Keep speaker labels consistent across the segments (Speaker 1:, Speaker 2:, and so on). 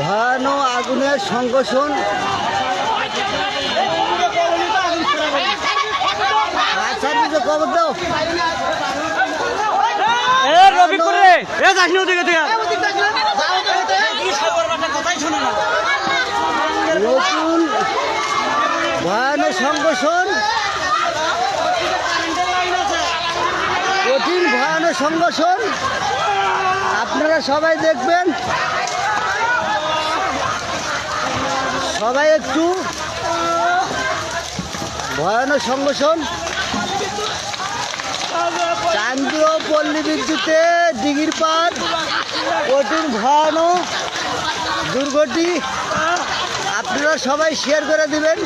Speaker 1: ভয়ানক আগুনের সংঘর্ষণ আচ্ছা খবর দাও।
Speaker 2: এ রবি করে এ যাস না ওদিকে
Speaker 1: নতুন ভয়ানক সংঘর্ষণ কঠিন ভয়ানক সংঘর্ষণ আপনারা সবাই দেখবেন। সবাই একটু ভয়ানক সংগঠন। চান্দ্র পল্লী বিদ্যুতে ডিগির পাট কঠিন ভয়ানক দুর্গটি আপনারা সবাই শেয়ার করে দিবেন,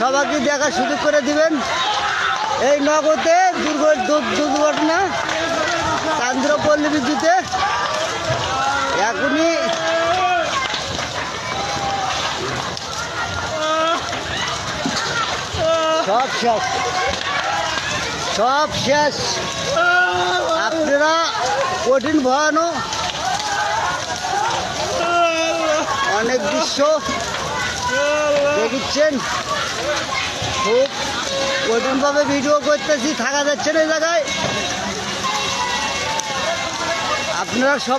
Speaker 1: সবাইকে দেখার সুযোগ করে দিবেন। এই নগদে দুর্ঘটনা চান্দ্রপল্লী বিদ্যুতে সব শেষ। সব শেষ। আপনারা কঠিন ভয়ানো অনেক দৃশ্য দেখছেন। খুব কঠিনভাবে ভিডিও করতেছি, থাকা যাচ্ছে না এই জায়গায়। আপনারা সব